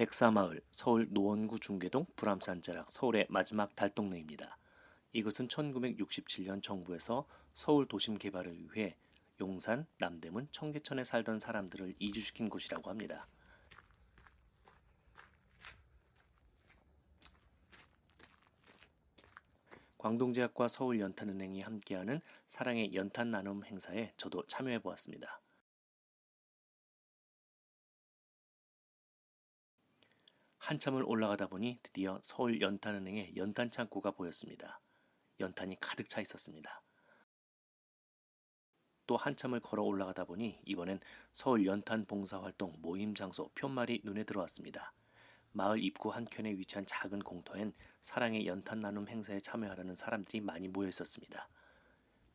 백사마을 서울 노원구 중계동 불암산자락 서울의 마지막 달동네입니다. 이곳은 1967년 정부에서 서울 도심 개발을 위해 용산, 남대문, 청계천에 살던 사람들을 이주시킨 곳이라고 합니다. 광동제약과 서울연탄은행이 함께하는 사랑의 연탄 나눔 행사에 저도 참여해 보았습니다. 한참을 올라가다 보니 드디어 서울 연탄은행의 연탄 창고가 보였습니다. 연탄이 가득 차 있었습니다. 또 한참을 걸어 올라가다 보니 이번엔 서울 연탄 봉사활동 모임 장소 편말이 눈에 들어왔습니다. 마을 입구 한켠에 위치한 작은 공터엔 사랑의 연탄 나눔 행사에 참여하려는 사람들이 많이 모여 있었습니다.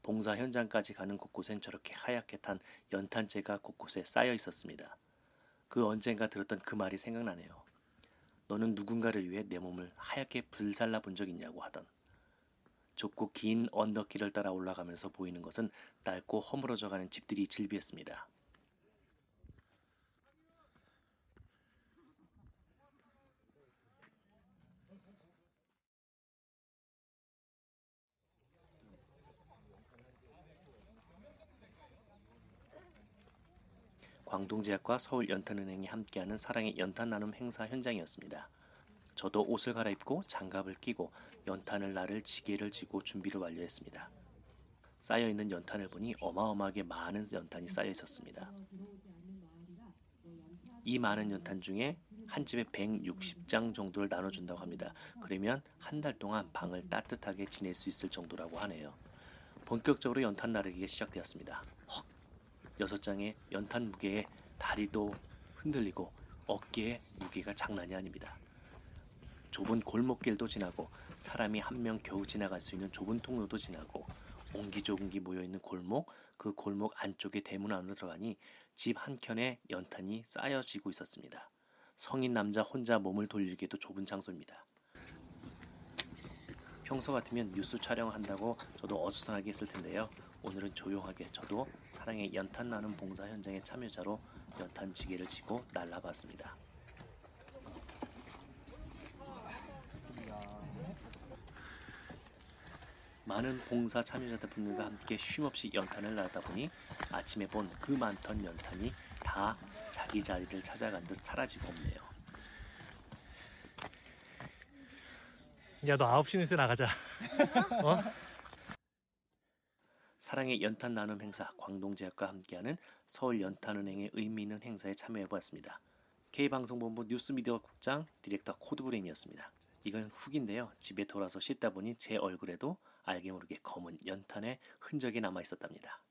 봉사 현장까지 가는 곳곳엔 저렇게 하얗게 탄 연탄재가 곳곳에 쌓여 있었습니다. 그 언젠가 들었던 그 말이 생각나네요. 너는 누군가를 위해 내 몸을 하얗게 불살라 본 적 있냐고 하던 좁고 긴 언덕길을 따라 올라가면서 보이는 것은 낡고 허물어져 가는 집들이 질비했습니다. 광동제약과 서울연탄은행이 함께하는 사랑의 연탄 나눔 행사 현장이었습니다. 저도 옷을 갈아입고 장갑을 끼고 연탄을 나를 지게를 지고 준비를 완료했습니다. 쌓여 있는 연탄을 보니 어마어마하게 많은 연탄이 쌓여 있었습니다. 이 많은 연탄 중에 한 집에 160장 정도를 나눠준다고 합니다. 그러면 한 달 동안 방을 따뜻하게 지낼 수 있을 정도라고 하네요. 본격적으로 연탄 나르기가 시작되었습니다. 헉! 여섯 장의 연탄 무게에 다리도 흔들리고 어깨에 무게가 장난이 아닙니다. 좁은 골목길도 지나고 사람이 한 명 겨우 지나갈 수 있는 좁은 통로도 지나고 옹기종기 모여 있는 골목 그 골목 안쪽의 대문 안으로 들어가니 집 한켠에 연탄이 쌓여지고 있었습니다. 성인 남자 혼자 몸을 돌리기도 좁은 장소입니다. 평소 같으면 뉴스 촬영한다고 저도 어수선하게 했을 텐데요. 오늘은 조용하게 저도 사랑의 연탄 나눔 봉사 현장의 참여자로 연탄 지게를 지고 날라봤습니다. 많은 봉사 참여자들 분들과 함께 쉼없이 연탄을 나르다 보니 아침에 본 그 많던 연탄이 다 자기 자리를 찾아간 듯 사라지고 없네요. 야, 너 9시 뉴스에 나가자. 어? 사랑의 연탄 나눔 행사 광동제약과 함께하는 서울 연탄은행의 의미 있는 행사에 참여해 보았습니다. K방송본부 뉴스미디어 국장 디렉터 코드브레인이었습니다. 이건 후기인데요. 집에 돌아서 씻다 보니 제 얼굴에도 알게 모르게 검은 연탄의 흔적이 남아 있었답니다.